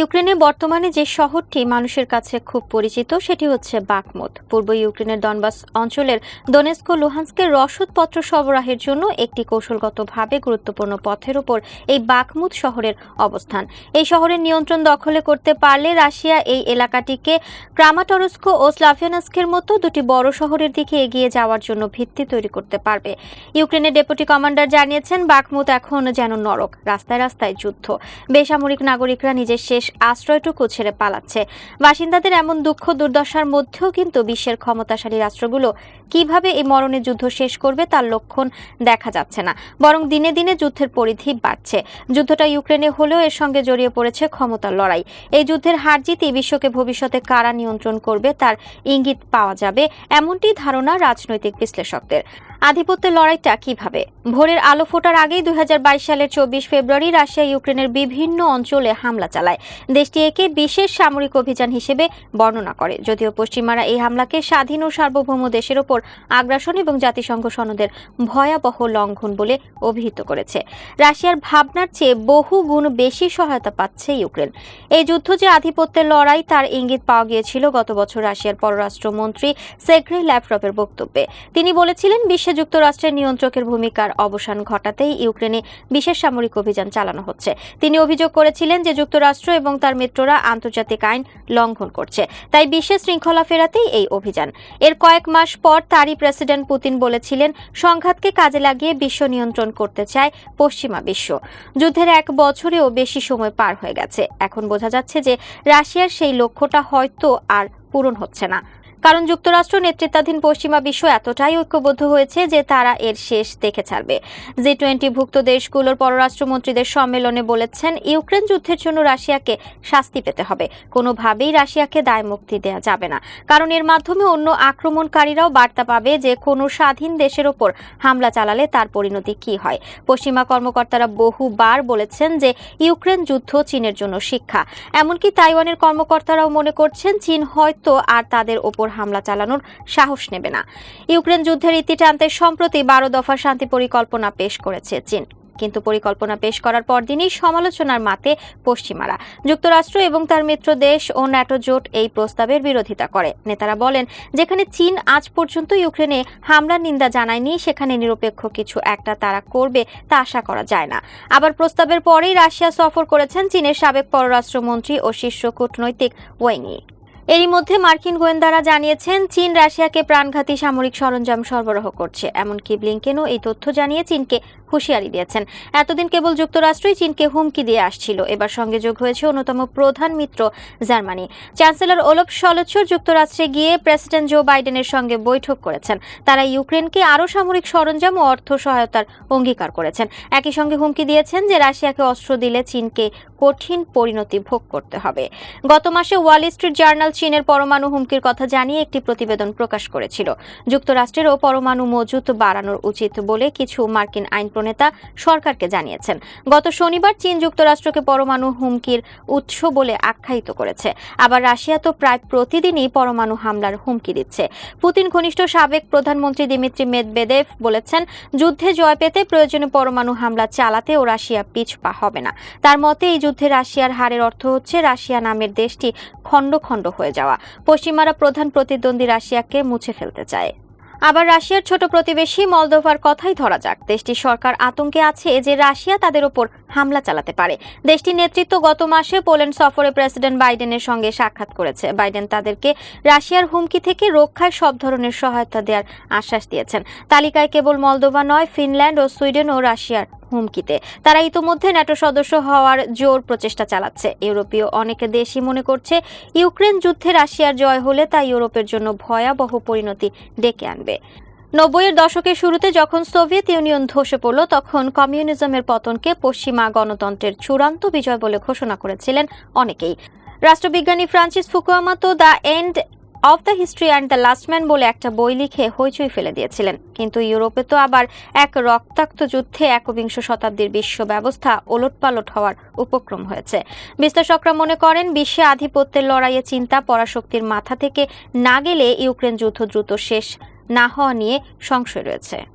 ইউক্রেনে বর্তমানে যে শহরটি মানুষের কাছে খুব পরিচিত, সেটি হচ্ছে বাকমুত। পূর্ব ইউক্রেনের দনবাস অঞ্চলের দোনেস্কো লুহান্সকের রসদপত্র সরবরাহের জন্য একটি কৌশলগতভাবে গুরুত্বপূর্ণ পথের উপর এই বাকমুত শহরের অবস্থান। এই শহরের নিয়ন্ত্রণ দখলে করতে পারলে রাশিয়া এই এলাকাটিকে ক্রামাটরস্কো ও স্লাভিয়ানস্কের মতো দুটি বড় শহরের দিকে এগিয়ে যাওয়ার জন্য ভিত্তি তৈরি করতে পারবে। ইউক্রেনের ডেপুটি কমান্ডার জানিয়েছেন, বাকমুত এখন যেন নরক, রাস্তায় রাস্তায় যুদ্ধ। বেসামরিক নাগরিকরা নিজের শেষ আশ্রয়টুকু ছেড়ে পালাচ্ছে। বাসিন্দাদের এমন দুঃখ দুর্দশার মধ্যেও কিন্তু বিশ্বের ক্ষমতাশালী রাষ্ট্রগুলো কীভাবে এই মরণের যুদ্ধ শেষ করবে তার লক্ষণ দেখা যাচ্ছে না। বরং দিনে দিনে যুদ্ধের পরিধি বাড়ছে। যুদ্ধটা ইউক্রেনে হলেও এর সঙ্গে জড়িয়ে পড়েছে ক্ষমতার লড়াই। এই যুদ্ধের হার জিতই বিশ্বকে ভবিষ্যতে কারা নিয়ন্ত্রণ করবে তার ইঙ্গিত পাওয়া যাবে এমনটি ধারণা রাজনৈতিক বিশ্লেষকদের। আধিপত্যের লড়াইটা কীভাবে? ভোরের আলো ফোটার আগেই দুই হাজার বাইশ সালের চব্বিশ ফেব্রুয়ারি রাশিয়া ইউক্রেনের বিভিন্ন অঞ্চলে হামলা চালায়। দেশটি একে বিশেষ সামরিক অভিযান হিসেবে বর্ণনা করে। যদিও পশ্চিমারা এই হামলাকে স্বাধীন ও সার্বভৌম দেশের ওপর আগ্রাসন এবং জাতিসংঘ সনদের ভয়াবহ লঙ্ঘন বলে অভিহিত করেছে। রাশিয়ার ভাবনার চেয়ে বহু গুণ বেশি সহায়তা পাচ্ছে ইউক্রেন। এই যুদ্ধ যে আধিপত্যের লড়াই, তার ইঙ্গিত পাওয়া গিয়েছিল গত বছর রাশিয়ার পররাষ্ট্রমন্ত্রী সেগ্রি ল্যাভরভের বক্তব্যে। তিনি বলেছিলেন বিশ্বে যুক্তরাষ্ট্রের নিয়ন্ত্রকের ভূমিকার অবসান ঘটাতেই ইউক্রেনে বিশেষ সামরিক অভিযান চালানো হচ্ছে। তিনি অভিযোগ করেছিলেন যে যুক্তরাষ্ট্র এবং তার মিত্ররা আন্তর্জাতিক আইন লঙ্ঘন করছে। তাই বিশ্বের শৃঙ্খলা ফেরাতেই এই অভিযান। এর কয়েক মাস পর তারই প্রেসিডেন্ট পুতিন বলেছিলেন, সংঘাতকে কাজে লাগিয়ে বিশ্ব নিয়ন্ত্রণ করতে চায় পশ্চিমা বিশ্ব। যুদ্ধের এক বছরেও বেশি সময় পার হয়ে গেছে। এখন বোঝা যাচ্ছে যে রাশিয়ার সেই লক্ষ্যটা হয়তো আর পূরণ হচ্ছে না। কারণ যুক্তরাষ্ট্র নেতৃত্বাধীন পশ্চিমা বিশ্ব এতটাই ঐক্যবদ্ধ হয়েছে যে তারা এর শেষ দেখে ছাড়বে। জি টোয়েন্টি ভুক্ত দেশগুলোর পররাষ্ট্রমন্ত্রীদের সম্মেলনে বলেছেন, ইউক্রেন যুদ্ধের জন্য রাশিয়াকে শাস্তি পেতে হবে। কোনোভাবেই রাশিয়াকে দায় মুক্তি দেওয়া যাবে না। কারণ এর মাধ্যমে অন্য আক্রমণকারীরাও বার্তা পাবে যে কোনো স্বাধীন দেশের ওপর হামলা চালালে তার পরিণতি কি হয়। পশ্চিমা কর্মকর্তারা বহুবার বলেছেন যে ইউক্রেন যুদ্ধ চীনের জন্য শিক্ষা। এমনকি তাইওয়ানের কর্মকর্তারাও মনে করছেন, চীন হয়তো আর তাদের ওপর হামলা চালানোর সাহস নেবে না। ইউক্রেন যুদ্ধের ইতি টানতে সম্প্রতি বারো দফা শান্তি পরিকল্পনা পেশ করেছে চীন। কিন্তু পরিকল্পনা পেশ করার পরদিনই সমালোচনার মাতে পশ্চিমারা। যুক্তরাষ্ট্র এবং তার মিত্র দেশ ও ন্যাটো জোট এই প্রস্তাবের বিরোধিতা করে। নেতারা বলেন, যেখানে চীন আজ পর্যন্ত ইউক্রেনে হামলার নিন্দা জানায়নি, সেখানে নিরপেক্ষ কিছু একটা তারা করবে তা আশা করা যায় না। আবার প্রস্তাবের পরেই রাশিয়া সফর করেছেন চীনের সাবেক পররাষ্ট্রমন্ত্রী ও শীর্ষ কূটনৈতিক ওয়েংই এরই মধ্যে মার্কিন গোয়েন্দারা জানিয়েছেন, চীন রাশিয়াকে প্রাণঘাতী সামরিক সরঞ্জাম সরবরাহ করছে। এমনকি ব্লিংকেনও এই তথ্য জানিয়ে চীনকে হুঁশিয়ারি দিয়েছেন। এতদিন কেবল যুক্তরাষ্ট্রই চীনকে হুমকি দিয়ে আসছিল। এবার সঙ্গে যোগ হয়েছে অন্যতম প্রধান মিত্র জার্মানি। চ্যান্সেলর ওলফ সলচ্ছর যুক্তরাষ্ট্রে গিয়ে প্রেসিডেন্ট জো বাইডেনের সঙ্গে বৈঠক করেছেন। তারা ইউক্রেনকে আরও সামরিক সরঞ্জাম ও অর্থ সহায়তার অঙ্গীকার করেছেন। একই সঙ্গে হুমকি দিয়েছেন যে রাশিয়াকে অস্ত্র দিলে চীনকে কঠিন পরিণতি ভোগ করতে হবে। গত মাসে ওয়াল স্ট্রিট জার্নাল চীনের পরমাণু হুমকির কথা জানিয়ে একটি প্রতিবেদন প্রকাশ করেছিল। যুক্তরাষ্ট্রেরও পরমাণু মজুত বাড়ানোর উচিত বলে কিছু মার্কিন আইন প্রণেতা সরকারকে জানিয়েছেন। গত শনিবার চীন যুক্তরাষ্ট্রকে পরমাণু হুমকির উৎস বলে আখ্যায়িত করেছে। আবার রাশিয়া তো প্রায় প্রতিদিনই পরমাণু হামলার হুমকি দিচ্ছে। পুতিন ঘনিষ্ঠ সাবেক প্রধানমন্ত্রী দিমিত্রি মেদবেদেভ বলেছেন, যুদ্ধে জয় পেতে প্রয়োজনে পরমাণু হামলা চালাতেও রাশিয়া পিছপা হবে না। তার মতে, এই যুদ্ধে রাশিয়ার হারের অর্থ হচ্ছে রাশিয়া নামের দেশটি খণ্ড খণ্ড হয়ে যাওয়া। পশ্চিমারা প্রধান প্রতিদ্বন্দ্বী রাশিয়াকে মুছে ফেলতে চায়। আবার রাশিয়ার ছোট প্রতিবেশী মলদোভার কথাই ধরা যাক। দেশটির সরকার আতঙ্কে আছে যে রাশিয়া তাদের ওপর হামলা চালাতে পারে। দেশটির নেতৃত্ব গত মাসে পোল্যান্ড সফরে প্রেসিডেন্ট বাইডেনের সঙ্গে সাক্ষাৎ করেছে। বাইডেন তাদেরকে রাশিয়ার হুমকি থেকে রক্ষায় সব ধরনের সহায়তা দেওয়ার আশ্বাস দিয়েছেন। তালিকায় কেবল মলদোভা নয়, ফিনল্যান্ড ও সুইডেন ও রাশিয়ার হুমকিতে। তারা ইতোমধ্যে ন্যাটো সদস্য হওয়ার জোর প্রচেষ্টা চালাচ্ছে। ইউরোপীয় অনেক দেশই মনে করছে, ইউক্রেন যুদ্ধে রাশিয়ার জয় হলে তা ইউরোপের জন্য ভয়াবহ পরিণতি ডেকে আনবে। নব্বইয়ের দশকের শুরুতে যখন সোভিয়েত ইউনিয়ন ধসে পড়ল, তখন কমিউনিজমের পতনকে পশ্চিমা গণতন্ত্রের চূড়ান্ত বিজয় বলে ঘোষণা করেছিলেন অনেকেই। রাষ্ট্রবিজ্ঞানী ফ্রান্সিস ফুকুয়ামা তো the end of the history and the last man বলে একটা বই লিখে হইচই ফেলে দিয়েছিলেন। কিন্তু ইউরোপে তো আবার এক রক্তাক্ত যুদ্ধে একবিংশ শতাব্দীর বিশ্ব ব্যবস্থা ওলটপালট হওয়ার উপক্রম হয়েছে। বিশ্লেষকরা মনে করেন, বিশ্বে আধিপত্যের লড়াইয়ে চিন্তা, পরাশক্তির মাথা থেকে না গেলে ইউক্রেন যুদ্ধ দ্রুত শেষ না হওয়া নিয়ে সংশয় রয়েছে।